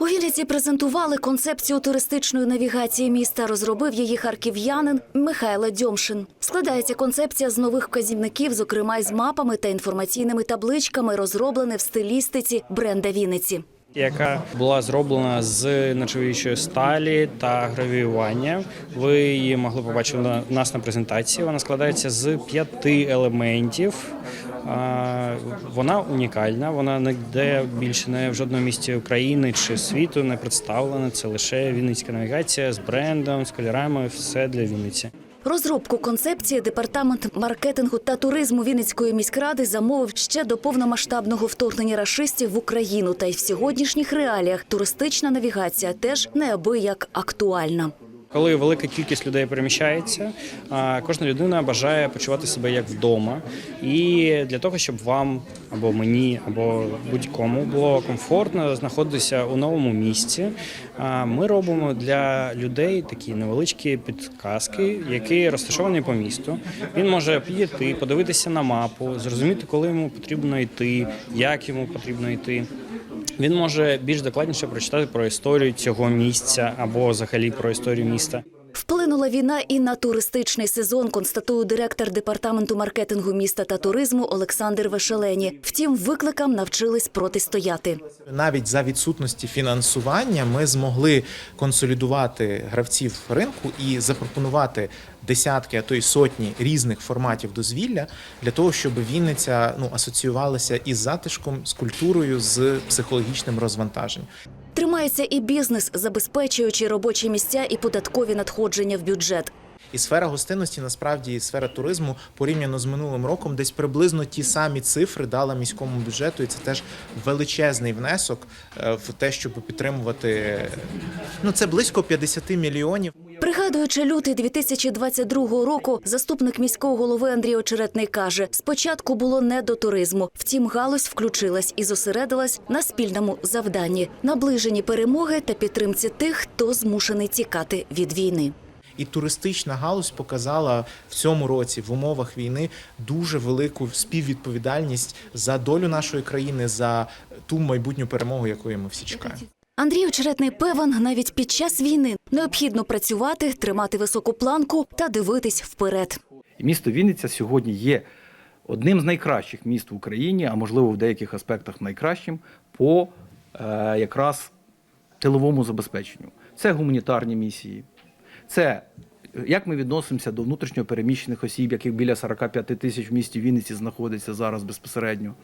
У Вінниці презентували концепцію туристичної навігації міста. Розробив її харків'янин Михайло Дьомшин. Складається концепція з нових вказівників, зокрема з мапами та інформаційними табличками, розроблене в стилістиці бренда Вінниці. яка була зроблена з нержавіючої сталі та гравіювання. Ви її могли побачити у нас на презентації. Вона складається з п'яти елементів. Вона унікальна, вона ніде більше не в жодному місті України чи світу не представлена. Це лише Вінницька навігація з брендом, з кольорами, все для Вінниці. Розробку концепції департамент маркетингу та туризму Вінницької міськради замовив ще до повномасштабного вторгнення рашистів в Україну. Та й в сьогоднішніх реаліях туристична навігація теж неабияк актуальна. Коли велика кількість людей переміщається, кожна людина бажає почувати себе як вдома. І для того, щоб вам або мені, або будь-кому було комфортно знаходитися у новому місці, ми робимо для людей такі невеличкі підказки, які розташовані по місту. Він може підійти, подивитися на мапу, зрозуміти, коли йому потрібно йти, як йому потрібно йти. Він може більш докладніше прочитати про історію цього місця або взагалі про історію міста. Вплинула війна і на туристичний сезон, констатує директор департаменту маркетингу міста та туризму Олександр Вешелені. Втім, викликам навчились протистояти. Навіть за відсутності фінансування ми змогли консолідувати гравців ринку і запропонувати десятки, а то й сотні різних форматів дозвілля для того, щоб Вінниця ну асоціювалася із затишком, з культурою, з психологічним розвантаженням. Тримається і бізнес, забезпечуючи робочі місця і податкові надходження в бюджет. І сфера гостинності, насправді, і сфера туризму порівняно з минулим роком, десь приблизно ті самі цифри дала міському бюджету, і це теж величезний внесок е, в те, щоб підтримувати. Ну це близько 50 мільйонів. Пригадуючи лютий 2022 року, заступник міського голови Андрій Очеретний каже: спочатку було не до туризму. Втім, галузь включилась і зосередилась на спільному завданні наближенні перемоги та підтримці тих, хто змушений тікати від війни. І туристична галузь показала в цьому році в умовах війни дуже велику співвідповідальність за долю нашої країни, за ту майбутню перемогу, якої ми всі чекаємо. Андрій Очеретний певен, навіть під час війни необхідно працювати, тримати високу планку та дивитись вперед. Місто Вінниця сьогодні є одним з найкращих міст в Україні, а можливо в деяких аспектах найкращим по е, якраз тиловому забезпеченню. Це гуманітарні місії, це е, як ми відносимося до внутрішньо переміщених осіб, яких біля 45 тисяч в місті Вінниці знаходиться зараз безпосередньо.